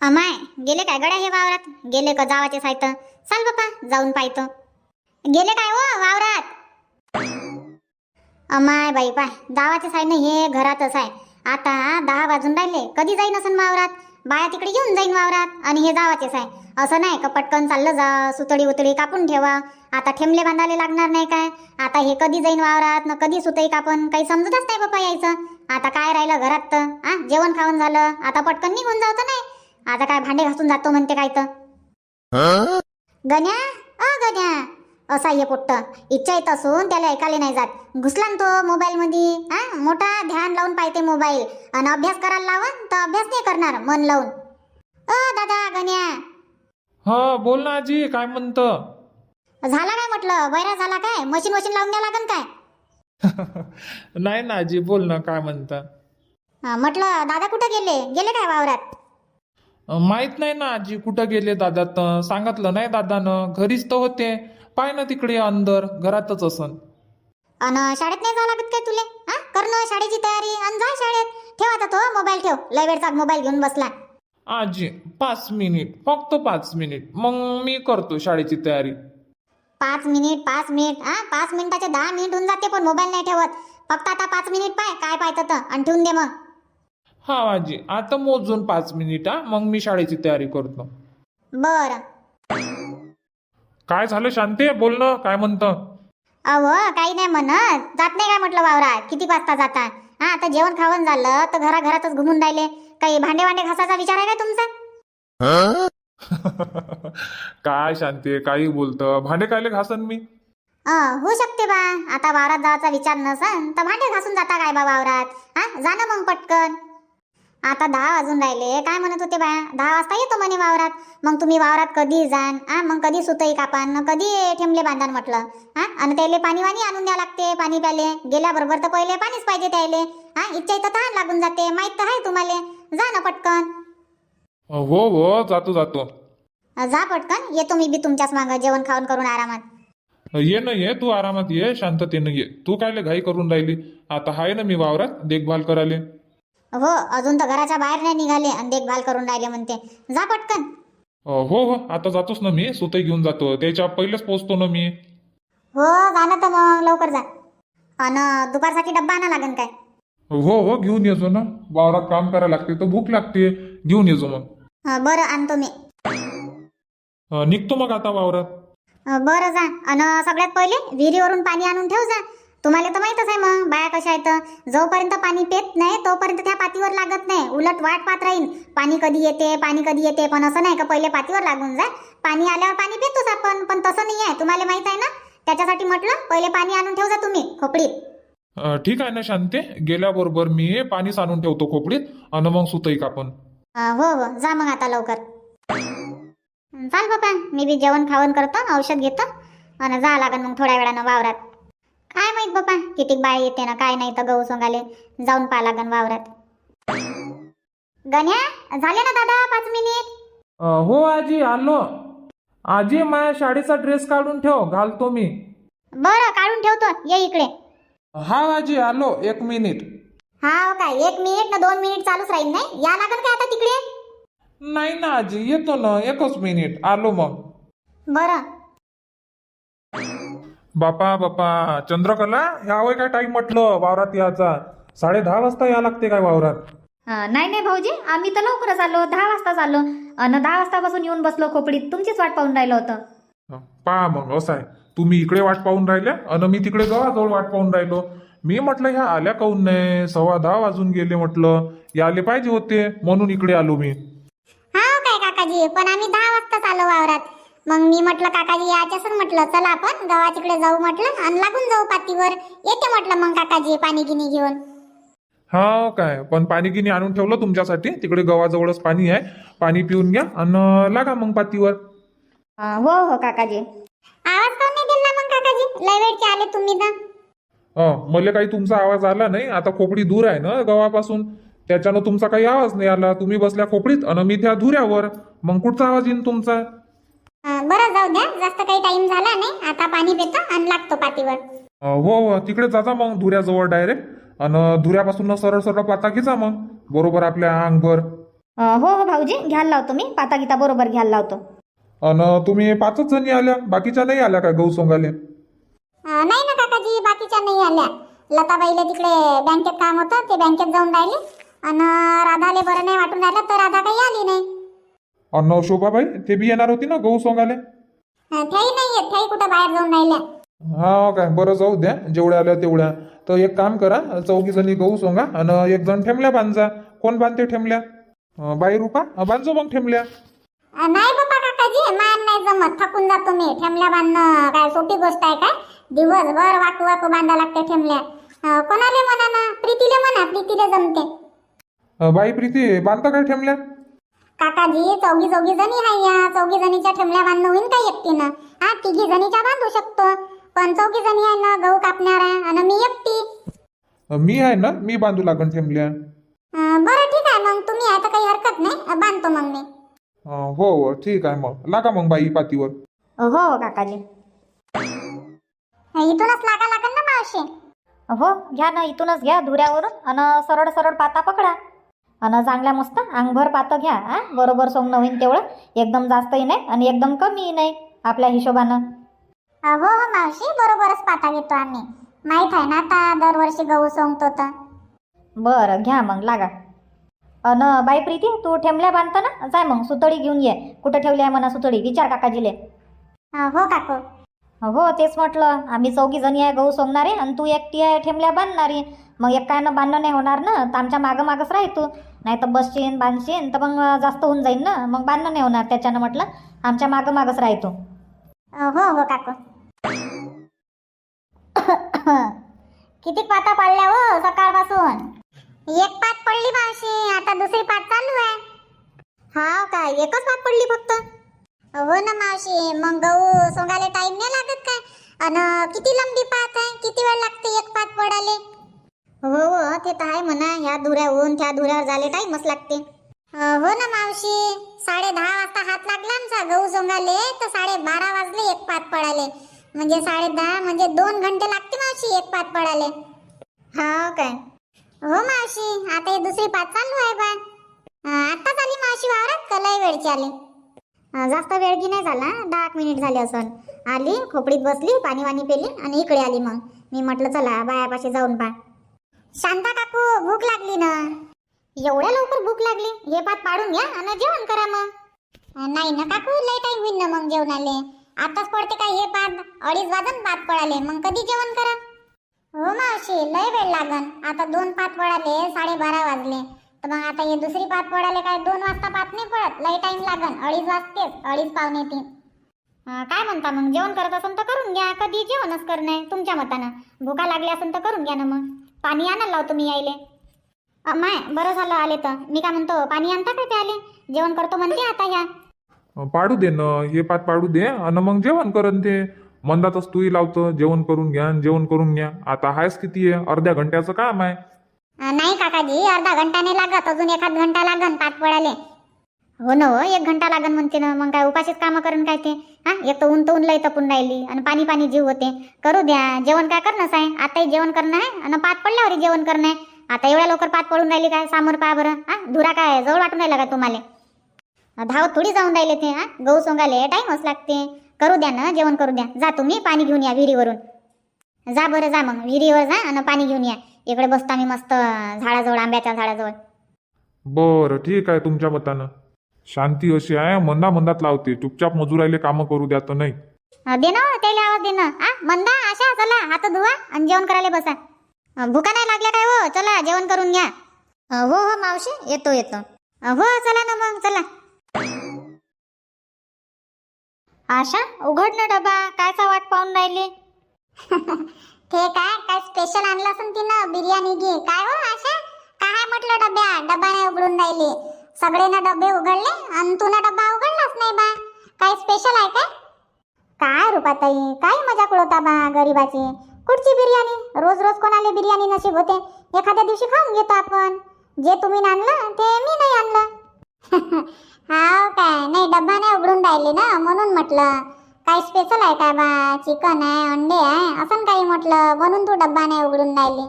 अमाय गेले काय गड्या हे वावरात? गेले का जावाचे साहित्य चाल बापा जाऊन पाहतो. गेले काय हो वावरात? अमाय बाई पाय दावाचे साय ना हे घरातच आहे. आता दहा वाजून राहिले कधी जाईन असं वावरात? बाया तिकडे येऊन जाईन वावरात आणि हे जावाचेच आहे. असं नाही का पटकन चाललं जा सुतळी उतळी कापून ठेवा. आता ठेमले बांधायला लागणार नाही काय? आता हे कधी जाईन वावरात? न कधी सुतई कापून? काही समजतच नाही बापा यायचं. आता काय राहिलं घरात तर? आ जेवण खाऊन झालं. आता पटकन निघून जाऊ तर नाही. आता काय भांडे घासून जातो म्हणते काय तर. गण्या अ गण्या. असा ये पोट्ट. इच्छा येत असून त्याला ऐकायला नाही जात. घुसला न तो मोबाईल मध्ये हा मोठा ध्यान लावून पाहते मोबाईल. आणि अभ्यास करायला लावून तर अभ्यास नाही करणार मन लावून. अ दादा गण्या. हा बोल ना आजी काय म्हणतं? झाला काय म्हटलं? बैरा झाला काय? मशीन मशीन लावून द्या लागन काय? नाही ना आजी बोल ना काय म्हणता? म्हटलं दादा कुठं गेले? गेले काय वावरात? माहीत नाही ना आजी कुठं गेले दादा तर सांगितलं नाही दादानं घरीच तर होते. पाय ना तिकडे अंदर घरातच असन. अन शाळेत नाही जावं लागत काय तुले? हा कर ना शाळेची तयारी आणि जा शाळेत. ठेव आता तो मोबाईल ठेव. लय वेळचा मोबाईल घेऊन बसला. आजी पाच मिनिट. फक्त पाच मिनिट. मग मी करतो शाळेची तयारी. पाच मिनिट पाच मिनिट. हा पाच मिनिटाचे दहा मिनिट होऊन जाते पण मोबाईल नाही ठेवत. फक्त आता पाच मिनिट पाय काय पाहतं तर. आणि ठेवून दे मग. हा आजी आता मोजून पाच मिनिट हा. मग मी शाळेची तयारी करतो. बरं. काय झालं शांती? बोल ना काय म्हणतं? अव काही नाही म्हणत. जात नाही काय म्हटलं वावरात? किती वाजता जाता हा आता जेवण खावण झालं तर घराघरातच घुमून राहिले. काही भांडे वांडे घासाचा विचार आहे का तुमचा? काय शांती काही बोलतं. भांडे कायले घासन मी? अं, होऊ शकते बा. आता वावरात जायचा विचार नसन तर भांडे घासून जाता काय बा वावरात? हा जा ना मग पटकन. आता दहा वाजून राहिले. काय म्हणत होते बाया दहा वाजता येतो म्हणे वावरात. मग तुम्ही वावरात कधी जाण? हा मग कधी सुतई कापान? कधी ठेमले बांधान म्हटलं? हा आणि त्याले पाणी वाणी आणून द्या लागते पाणी प्याले. गेल्याबरोबर तर पहिले पाणीच पाहिजे त्याले. हा इच्छा इथं तहान लागून जाते. माहीत तर आहे तुम्हाला. जा ना पटकन. हो हो जातो जातो. जा पटकन. येतो मी बी तुमच्याच मागं. जेवण खाऊन करून आरामात. ये ना ये. तू आरामात ये. शांततेनं ये. तू कायले घाई करून राहिली? आता हाय ना मी वावरात. देखभाल करायले. हो अजून तर घराच्या बाहेर नाही निघाले आणि देखभाल करून राहिले म्हणते. जा पटकन. हो हो आता जातोच ना मी सुतई घेऊन जातो. त्याच्या पहिलेच पोहोचतो ना मी. हो जा ना तर मग लवकर जा. अन दुपारसाठी डब्बा आणा लागेल काय? हो हो घेऊन येजो ना. वावरात काम करायला लागते तर भूक लागते. घेऊन येजो मग. अं, बरं आणतो मी. अ, निघतो मग आता वावरात. अं, बरं जा. अन सगळ्यात पहिले विहिरीवरून पाणी आणून ठेव जा. तुम्हाला तर माहीतच आहे मग बाया कशा आहेत? जोपर्यंत पाणी पेत नाही तोपर्यंत त्या पातीवर लागत नाही. उलट वाट पाहत राहीन. पाणी कधी येते पाणी कधी येते पण असं नाही का पहिले पातीवर लागून जा पाणी आल्यावर पाणी पितोच आपण पण तसं नाही आहे. तुम्हाला माहीत आहे ना? त्याच्यासाठी म्हटलं पहिले पाणी आणून ठेव जा तुम्ही खोपडीत. अ, ठीक आहे ना शांते. गेल्याबरोबर मी पाणी आणून ठेवतो खोपडीत आणि मग सुतई कापण अं, हो हो. जा मग आता लवकर. चाल बाबा मी बी जेवण खावण करतो औषध घेतो आणि जा लागन मग थोड्या वेळानं वावरात. काय माहीत बाबा किती बाय येते ना काय नाही तर गहू सोंगाले जाऊन पा लागन वावरात. गण्या झाले ना दादा पाच मिनिट? अ, हो आजी आलो. आजी माझ्या शाळेचा ड्रेस काढून ठेव घालतो मी. बरं काढून ठेवतो. ये इकडे. हा आजी आलो. एक मिनिट. हा हो काय? एक मिनिट ना दोन मिनिट चालूच राहील नाही? या लागन काय आता तिकडे? नाही ना आजी येतो ना एकच मिनिट. आलो मग. बरं. बापा बापा चंद्रकला ह्या वय काय टाइम म्हटलं? वावरात याचा साडे दहा वाजता या लागते काय वावरात? अं, नाही नाही भाऊजी आम्ही तर लवकरच आलो. दहा वाजताच आलो आणि दहा वाजतापासून येऊन बसलो खोपडीत. तुमचीच वाट पाहून राहिलं होतं. पहा मग असं आहे. तुम्ही इकडे वाट पाहून राहिल्या आणि मी तिकडे जवळजवळ वाट पाहून राहिलो. मी म्हटलं ह्या आल्या काहून नाही? सव्वा दहा वाजून गेले म्हटलं. याले पाहिजे होते म्हणून इकडे आलो मी. हा हो काय काकाजी? पण आम्ही दहा वाजताच आलो वावरात. मग मी म्हटलं काकाजी याच्याच म्हटलं चला आपण गावातिकडे जाऊ म्हटलं आणि लागून जाऊ पातीवर. येते म्हटलं मग काकाजी पाणी गिनी घेऊन. हा काय? पण पाणी गिनी आणून ठेवलं तुमच्यासाठी. तिकडे गव्हाजवळच पाणी आहे. पाणी पिऊन घ्या आणि लागा मग पातीवर. अं, हो हो काकाजी. आवाज काऊन नाही दिला मग काकाजी? लय वेळचे आले तुम्ही अं, मला काही तुमचा आवाज आला नाही. आता खोपडी दूर आहे ना गव्हापासून. त्याच्यानं तुमचा काही आवाज नाही आला. तुम्ही बसल्या खोपडीत आणि मी त्या धुऱ्यावर. मग कुठचा आवाज येईन तुमचा? बरं जाऊ द्या. जास्त काही टाइम झाला नाही. आता पाणी पितो आणि लागतो पातीवर. अं, हो हो. तिकडे जाता मग धुऱ्याजवळ डायरेक्ट आणि धुऱ्यापासून सरळ सरळ पाता मग. बरोबर आपल्या अंगभर. अं, हो हो भाऊजी. घ्यायला लावतो मी. पाता गीता बरोबर घ्यायला लावतो. अन तुम्ही पाचच जणी आल्या. बाकीच्या नाही आल्या का गहू सोंगाले अं, नाही ना काकाजी. बाकीच्या नाही आल्या. लताबाईला तिकडे बँकेत काम होतं. ते बँकेत जाऊन राहिले. आणि राधाले बरं नाही वाटून राहिलं तर राधा काही आली नाही. अन शोभाबाई ते बी येणार होती ना गहू सोंगाले? अं, त्याही नाही येत त्याही कुठं बाहेर जाऊन राहिल्या. हा काय बरं जाऊ द्या जेवढ्या आल्या तेवढ्या. तर एक काम करा चौघी जणी गहू सोंगा आणि एक जण ठेमल्या बांधा कोण बांधते ठेमल्या? अं, बाई रुपा? अं, बांधजो मग ठेमल्या. अं, नाही बाबा काकाजी मान नाही जमत. थकून जातो मी. ठेमल्या बांधणं काय सोपी गोष्ट आहे काय? दिवसभर वाकू वाकू बांधा लागते ठेमल्या. अं, कोणाले म्हणा ना प्रीतीले म्हणा प्रीतीले जमते. अं, बाई प्रीती बांधता काय ठेमल्या? काकाजी चौघी चौघी जणी आहे या. चौघी जणीच्या ठेमल्या बांधणं होईन काय एकटीनं? हा तिघी जणीच्या बांधू शकतो. पण चौघी जणी आहे ना गहू कापणार आहे आणि मी एकटी. मी आहे ना मी बांधू लागन ठेमल्या अं, बरं ठीक आहे मग तुम्ही आहे तर काही हरकत नाही. बांधतो मग मी. अं, हो हो ठीक आहे मग. लागा मग बाई पातीवर. हो काकाजी. इथूनच लागा लागेल ना मावशी. हो घ्या ना इथूनच घ्या धुऱ्यावरून आणि सरळ सरळ पाता पकडा. आणि चांगल्या मस्त. अंगभर पातं घ्या हा? बरोबर सोंगणं होईन तेवढं. एकदम जास्तही नाही आणि एकदम कमीही नाही आपल्या हिशोबानं. हो हो मावशी बरोबरच पाता घेतो आम्ही. माहीत आहे ना आता दरवर्षी गहू सोंगतो तर? बरं घ्या मग लागा. अन बाई प्रीती तू ठेमल्या बांधता ना? जाय मग सुतळी घेऊन ये. कुठं ठेवली आहे म्हणा सुतळी? विचार काकाजीले. अं, हो काकू. हो तेच म्हटलं. आम्ही चौघी जणी आहे गहू सोंगणारे आणि तू एकटी आहे ठेमल्या बांधणारी मग एकानं बांधणं नाही होणार ना तर आमच्या मागं मागंच राह तू. नाही तर बसशीन बांधशीन तर मग जास्त होऊन जाईन ना. मग बांधणं नाही होणार त्याच्यानं म्हटलं. आमच्या मागं मागंच राह तू. हो हो काकू. किती पाता पडल्या हो सकाळपासून? एक पात पडली मावशी आता दुसरी पात चालू आहे. हा काय एकच पात पडली फक्त? हो ना मावशी मग गहू सोंगाले टाइम नाही लागत काय? अन किती लंबी पात आहे? किती वेळ लागते एक पात पडाले हो हो ते तर आहे म्हणा. ह्या धुऱ्याहून त्या धुऱ्यावर झाले टाइमच लागते. हो ना मावशी. साडे दहा वाजता हात लागला आमचा गहू सोंगाले तर साडे बारा वाजले एक पात पडाले म्हणजे साडे दहा म्हणजे दोन घंटे लागते मावशी एक पात पडाले हा हो काय? हो मावशी आता ही दुसरी पात चालू आहे बा. आता झाली मावशी वावरात का वेळची आली? जास्त वेळ की नाही झाला दहा एक मिनिट झाले असन. आली खोपडीत बसली पाणी वाणी पेली आणि इकडे आली मग. मी म्हटलं चला बायापाशी जाऊन पा शांता काकू भूक लागली ना. एवढ्या लवकर भूक लागली? हे पात पाडून घ्या आणि जेवण करा मग. नाही ना काकू लय टाइम होईल ना मग जेवण आले आताच पडते का हे पात अडीच वाजन पात पळाले. मग कधी जेवण करा? हो मावशी लय वेळ लागन. आता दोन पात पडाले साडेबारा वाजले. तर मग आता हे दुसरी पात पडायला काय दोन वाजता पात नाही पडत? लई टाइम लागन. अडीच वाजतेच. अडीच पावणे तीन. काय म्हणता मग? जेवण करत असेल तर करून घ्या. कधी जेवणच करणे तुमच्या मतानं. भुका लागली असेल तर करून घ्या ना मग. पाणी आणायला लावतो मी यायले. माय बरं झालं आले तर. मी काय म्हणतो पाणी आणता का ते आले जेवण करतो म्हणते आता ह्या. पाडू दे ना. हे पात पाडू दे. आणि मग जेवण करन ते. मंदातच तूही लावतं. जेवण करून घ्या आणि जेवण करून घ्या. आता हायच किती आहे अर्ध्या घंट्याचं काम आहे. अं, अर्धा घंटा नाही लागत अजून एखाद घंटा लागन पात पडाले हो ना हो एक घंटा लागन म्हणते ना मग काय उपाशीच कामं करून काय ते? हा एक तर ऊन तर ऊन लय तपून राहिली आणि पाणी पाणी जीव होते. करू द्या जेवण काय करणं आहे आताही जेवण करणं आहे आणि पात पडल्यावर जेवण करणं आहे. आता एवढ्या लवकर पात पडून राहिली काय सामोर पहा बरं. हा धुरा काय जवळ वाटून राहिला का तुम्हाला? धावत थोडी जाऊन राहिले ते हा? गहू सोंगाले टाईमच लागते. करू द्या ना जेवण करू द्या. जा तुम्ही पाणी घेऊन या विहिरीवरून. जा बरं जा मग विहिरीवर जा आणि पाणी घेऊन या. इकडे बसतो आम्ही मस्त झाडाजवळ आंब्याच्या झाडाजवळ. बरं ठीक आहे तुमच्या मतानं. शांती अशी आहे मंदा मंदात लावते. चुपचाप मजुरायले कामं करू द्या तर नाही. अं, दे ना त्याला आवाज दे ना. आ मंदा आशा चला हात धुवा आणि जेवण करायला बसा. अं, भुका नाही लागल्या काय हो? चला जेवण करून घ्या. अं, हो हो मावशी येतो येतो. अं, हो चला ना मग चला. आशा उघड ना डबा. कायचा वाट पाहून राहिली? ते काय काय स्पेशल आणलं असेल तिनं? बिर्याणी घे. काय हो आशा? काय म्हटलं डब्या? डबा नाही उघडून राहिले. सगळे ना डबे उघडले आणि तू ना डब्बा उघडलाच नाही बा. काय स्पेशल आहे काय? काय रुपाताई? काय मजा होता बा गरीबाची? कुठची बिर्याणी? रोज रोज कोणाला बिर्याणी नशीब होते? एखाद्या दिवशी खाऊन घेतो आपण. जे तुम्ही आणलं ते मी नाही आणलं. हाव काय? नाही डब्बा नाही उघडून राहिले ना म्हणून म्हटलं. काय स्पेशल आहे काय बा? चिकन आहे अंडे आहे? असं काही म्हटलं म्हणून तू डब्बा नाही उघडून राहिली.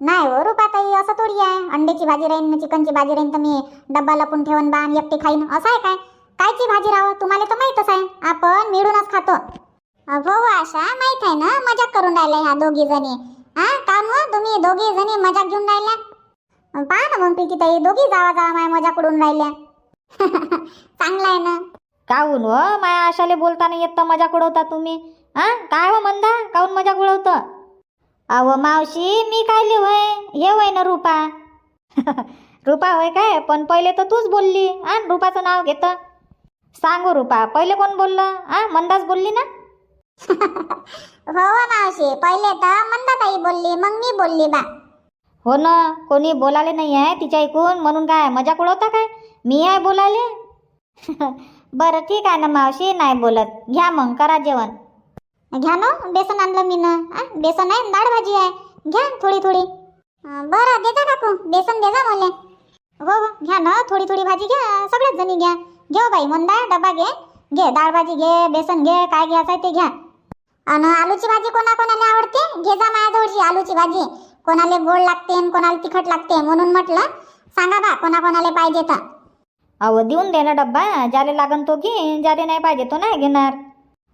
नाही हो रुपाताई असं थोडी आहे. अंड्याची भाजी राहीन चिकनची भाजी राहीन तर मी डब्बा लपून ठेवून बा आणि एकटी खाईन. असं आहे काय? कायची भाजी राहो तुम्हाला तर माहीतच आहे. आपण मिळूनच खातो. हो आशा माहीत आहे ना? मजाक करून राहिल्या ह्या दोघी जणी. हा का मग? तुम्ही दोघी जणी मजाक घेऊन राहिल्या? पहा ना मग प्रीतीताई दोघी जावा जावा माय मजाक उडून राहिल्या. चांगलं आहे ना? काहून व माया आशाले बोलता नाही येत तर मजाक उडवता तुम्ही. हा काय हो मंदा? काहून मजाक उडवतं अव मावशी मी कायले वय हे वय ना रुपा. रुपा होय काय? पण पहिले तर तूच बोलली. हा रुपाचं नाव घेतं. सांगू रुपा पहिले कोण बोललं? हा मंदाच बोलली ना? हो हो मावशी पहिले तर मंदाताई बोलली मग मी बोलली बा. हो ना कोणी बोलाले नाही आहे तिच्या ऐकून. म्हणून काय मजाक उडवता काय? मी आहे बोलाले? बरं ठीक आहे ना मावशी नाही बोलत. घ्या मग करा जेवण. घ्या ना बेसन आणलं मी ना. आ, बेसन आहे डाळ भाजी आहे. घ्या थोडी थोडी. अं, बरं देता काकू. बेसन देजा मला. हो हो घ्या ना थोडी थोडी भाजी घ्या. सगळ्याच जणी घ्या. घे हो बाई मंदा डबा घे. घे डाळ भाजी घे बेसन घे काय घ्यायचं आहे ते घ्या. आणि आलूची भाजी कोणा कोणाला आवडते? घे जा माझ्याजवळची आलूची भाजी. कोणाला गोड लागते आणि कोणाला तिखट लागते म्हणून म्हटलं सांगा बा कोणा कोणाला पाहिजे तर. अहो देऊन दे ना डब्बा. ज्याले लागन तो घे. ज्याले नाही पाहिजे तो नाही घेणार.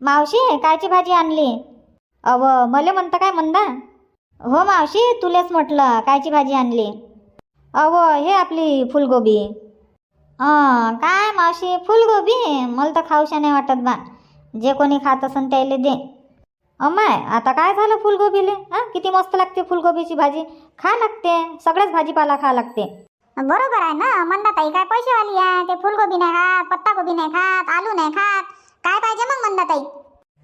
मावशी कायची भाजी आणली? अव मले म्हणतं काय म्हणता? हो मावशी तुलेच म्हटलं कायची भाजी आणली? अव हे आपली फुलगोबी. काय मावशी फुलगोबी? मला तर खाऊशा नाही वाटत बा. जे कोणी खात असन त्याले दे. अमाय आता काय झालं फुलगोबीले? हा किती मस्त लागते फुलगोबीची भाजी. खा लागते. सगळ्याच भाजीपाला खा लागते. बरोबर आहे ना. मंदाताई काय पैसेवाली आहे? ते फुलगोबी नाही खात पत्तागोबी नाही खात आलू नाही खात. काय पाहिजे मग मंदाताई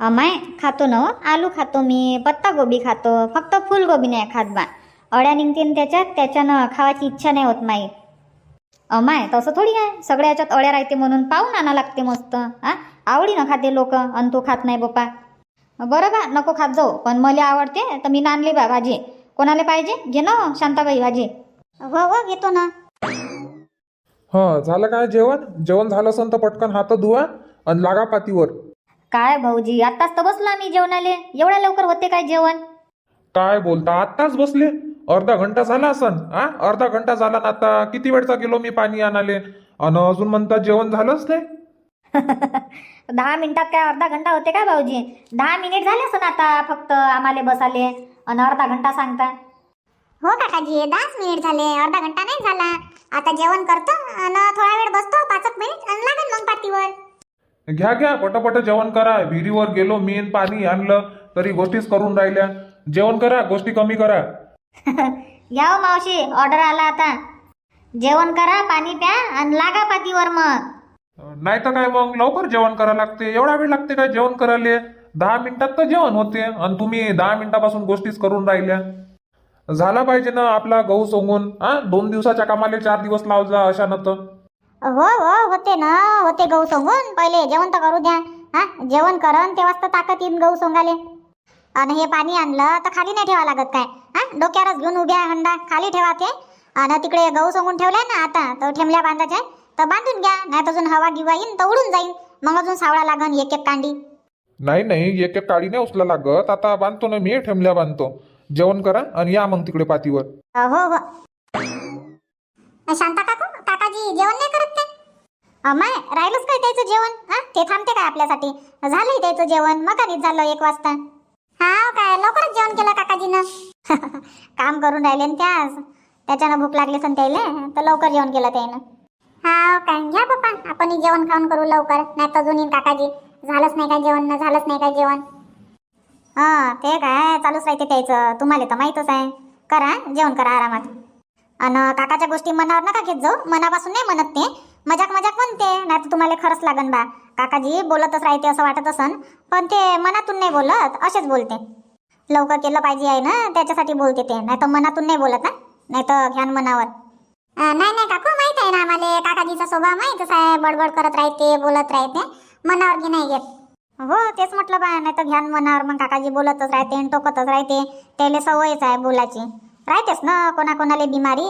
अमाय खातो ना हो. आलू खातो मी पत्तागोबी खातो फक्त फुलगोबी नाही खात बा. अळ्या निघतीन त्याच्यात त्याच्यानं खावायची इच्छा नाही होत माई. अमाय तसं थोडी आहे. सगळ्या याच्यात अळ्या राहते म्हणून पाहून आणा लागते मस्त हा? आवडीनं खाते लोक आणि तू खात नाही बाप्पा. बरं बा नको खात जाऊ. पण मला आवडते तर मी नानली बा भाजी. कोणाला पाहिजे? घे ना हो, शांताबाई भाजी. हो हो घेतो ना. हा झालं काय जेवण? जेवण झालं असन तर पटकन हात धुवा आणि लागा पातीवर. काय भाऊजी आत्ताच तर बसलो आम्ही जेवणाले. एवढ्या लवकर होते काय जेवण? काय बोलता आत्ताच बसले. अर्धा घंटा झाला असन हा? अर्धा घंटा झाला ना आता किती वेळचा गेलो मी पाणी आणाले? आणि अजून म्हणता जेवण झालंच नाही. दहा मिनिटात काय अर्धा घंटा होते काय भाऊजी? दहा मिनिट झाले असं आता फक्त आम्हाला बसाले. आणि अर्धा घंटा सांगता. हो काकाजी दहाच मिनिट झाले अर्धा घंटा नाही झाला. आता जेवण करतो आणि थोडा वेळ बसतो पाच एक मिनिट आणि लागेल मग पातीवर घ्या घ्या पटापट जेवण करा. विहिरीवर गेलो मी आणि पाणी आणलं तरी गोष्टीच करून राहिल्या. जेवण करा गोष्टी कमी करा. या हो मावशी ऑर्डर आला आता. जेवण करा पाणी प्या आणि लागा पातीवर मग. नाही तर काय मग लवकर जेवण करा लागते. एवढा वेळ लागते काय जेवण करायला? दहा मिनिटात तर जेवण होते. आणि तुम्ही दहा मिनिटापासून गोष्टीच करून राहिल्या. झाला पाहिजे ना आपला गहू सोंगून? हा? दोन दिवसाच्या कामाले चार दिवस लावजा अशा तर. हो हो होते ना. होते गहू सोंगून. पहिले जेवण तर करू द्या. हा? जेवण करन तेव्हाच तर ताकद येईन गहू सोंगाले. आणि हे पाणी आणलं तर खाली नाही ठेवा लागत काय? हा? डोक्यावरच घेऊन उभ्या हंडा. खाली ठेवा ते. आणि तिकडे गहू सोंगून ठेवलाय ना आता तर ठेमल्या बांधायच्या तर बांधून घ्या. नाही अजून हवा गिवा येईन तर उडून जाईन. मग अजून सावळा लागन एक एक कांडी. नाही नाही एक एक काळी नाही उचला लागत. आता बांधतो ना मी ठेमल्या बांधतो. जेवण करा आणि या मग तिकडे पातीवर. हो हो. शांता काका काकाजी जेवण नाही करत ते अमाय राहिलंच काय त्याचं जेवण? हा ते थांबते काय आपल्यासाठी? झालंय त्याचं जेवण मगानीच झालं एक वाजता. हा हो काय लवकरच जेवण केलं काकाजीनं. काम करून राहिले ना त्या त्याच्यानं भूक लागली सन त्याला तर लवकर जेवण केलं त्यानं. हा हो काय घ्या पप्पा आपण जेवण खाऊन करू लवकर नाही तर जुनी काकाजी झालंच नाही काय जेवण ना झालंच नाही काय जेवण. हा ते काय चालूच राहते त्याचं. तुम्हाला तर माहीतच आहे. करा जेवण करा आरामात. आणि काकाच्या गोष्टी मनावर नका घेत जाऊ. मनापासून नाही म्हणत ते. मजाक मजाक म्हणते. नाही तर तुम्हाला खरंच लागन बा. काकाजी बोलतच राहते असं वाटत असन. पण ते मनातून नाही बोलत असेच बोलते. लवकर केलं पाहिजे आहे ना त्याच्यासाठी बोलते ते. नाही तर मनातून नाही बोलत ना. नाही तर घ्यान मनावर. नाही नाही काकू माहीत आहे ना आम्हाला. काकाजीचा स्वभाव माहीतच आहे. बडबड करत राहते बोलत राहते. मनावर की नाही घेत. हो तेच म्हटलं बा नाही तर घ्यान मनावर मग काकाजी बोलतच राहते आणि टोकतच राहते. त्याला सवयच आहे बोलायची. राहतेच ना कोणाकोणाला बिमारी?